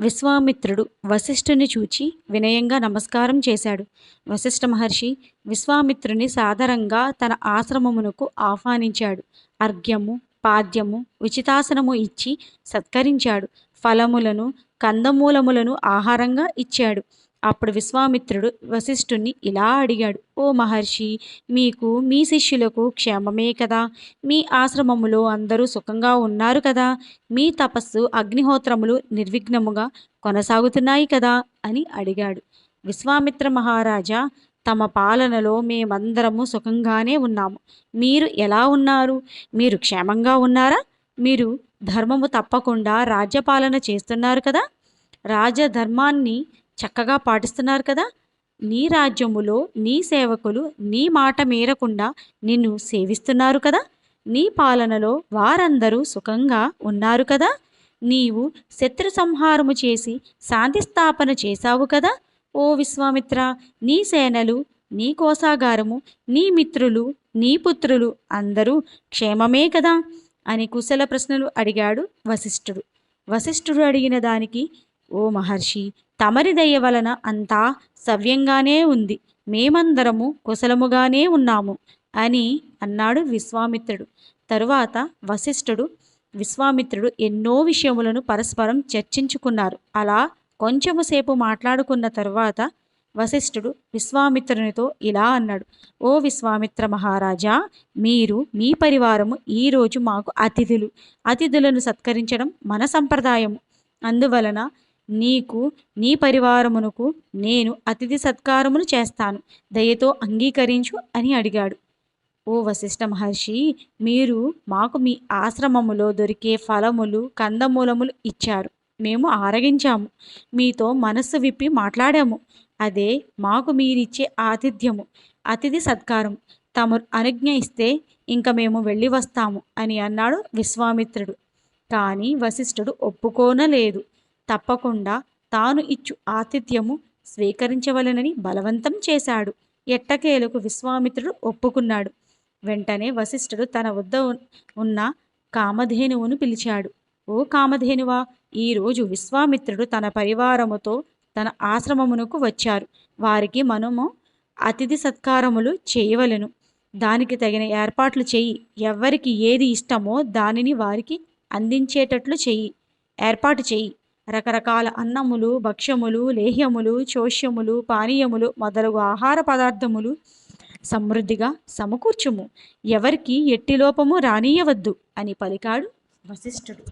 విశ్వామిత్రుడు వశిష్ఠుని చూచి వినయంగా నమస్కారం చేశాడు. వశిష్ఠ మహర్షి విశ్వామిత్రుని సాదరంగా తన ఆశ్రమమునకు ఆహ్వానించాడు. అర్ఘ్యము పాద్యము ఉచితాసనము ఇచ్చి సత్కరించాడు. ఫలములను కందమూలములను ఆహారంగా ఇచ్చాడు. అప్పుడు విశ్వామిత్రుడు వశిష్ఠుణ్ణి ఇలా అడిగాడు ఓ మహర్షి మీకు మీ శిష్యులకు క్షేమమే కదా? మీ ఆశ్రమములో అందరూ సుఖంగా ఉన్నారు కదా? మీ తపస్సు అగ్నిహోత్రములు నిర్విఘ్నముగా కొనసాగుతున్నాయి కదా? అని అడిగాడు. విశ్వామిత్ర మహారాజా తమ పాలనలో మేమందరము సుఖంగానే ఉన్నాము. మీరు ఎలా ఉన్నారు? మీరు క్షేమంగా ఉన్నారా? మీరు ధర్మము తప్పకుండా రాజ్యపాలన చేస్తున్నారు కదా? రాజధర్మాన్ని చక్కగా పాటిస్తున్నారు కదా? నీ రాజ్యములో నీ సేవకులు నీ మాట మీరకుండా నిన్ను సేవిస్తున్నారు కదా? నీ పాలనలో వారందరూ సుఖంగా ఉన్నారు కదా? నీవు శత్రు సంహారము చేసి శాంతి స్థాపన చేశావు కదా? ఓ విశ్వామిత్ర నీ సేనలు నీ కోసాగారము నీ మిత్రులు నీ పుత్రులు అందరూ క్షేమమే కదా? అని కుశల ప్రశ్నలు అడిగాడు వశిష్ఠుడు. వశిష్ఠుడు అడిగిన దానికి ఓ మహర్షి తమరి దయ వలన అంతా సవ్యంగానే ఉంది. మేమందరము కుశలముగానే ఉన్నాము అని అన్నాడు విశ్వామిత్రుడు. తరువాత వశిష్ఠుడు విశ్వామిత్రుడు ఎన్నో విషయములను పరస్పరం చర్చించుకున్నారు. అలా కొంచెము సేపు మాట్లాడుకున్న తరువాత వశిష్ఠుడు విశ్వామిత్రునితో ఇలా అన్నాడు. ఓ విశ్వామిత్ర మహారాజా మీరు మీ పరివారము ఈరోజు మాకు అతిథులు. అతిథులను సత్కరించడం మన సంప్రదాయము. అందువలన నీకు నీ పరివారమునకు నేను అతిథి సత్కారములు చేస్తాను. దయతో అంగీకరించు అని అడిగాడు. ఓ వశిష్ఠ మహర్షి మీరు మాకు మీ ఆశ్రమములో దొరికే ఫలములు కందమూలములు ఇచ్చారు. మేము ఆరగించాము. మీతో మనస్సు విప్పి మాట్లాడాము. అదే మాకు మీరిచ్చే ఆతిథ్యము అతిథి సత్కారం. తమరు అనుజ్ఞ ఇస్తే ఇంక మేము వెళ్ళి వస్తాము అని అన్నాడు విశ్వామిత్రుడు. కానీ వశిష్ఠుడు ఒప్పుకోనలేదు. తప్పకుండా తాను ఇచ్చు ఆతిథ్యము స్వీకరించవలనని బలవంతం చేశాడు. ఎట్టకేలకు విశ్వామిత్రుడు ఒప్పుకున్నాడు. వెంటనే వశిష్ఠుడు తన వద్ద ఉన్న కామధేనువును పిలిచాడు. ఓ కామధేనువా ఈరోజు విశ్వామిత్రుడు తన పరివారముతో తన ఆశ్రమమునకు వచ్చారు. వారికి మనము అతిథి సత్కారములు చేయవలెను. దానికి తగిన ఏర్పాట్లు చెయ్యి. ఎవరికి ఏది ఇష్టమో దానిని వారికి అందించేటట్లు చెయ్యి. ఏర్పాటు చెయ్యి. రకరకాల అన్నములు భక్ష్యములు లేహ్యములు చోష్యములు పానీయములు మొదలగు ఆహార పదార్థములు సమృద్ధిగా సమకూర్చుము. ఎవరికి ఎట్టి లోపము రానీయవద్దు అని పలికాడు వశిష్ఠుడు.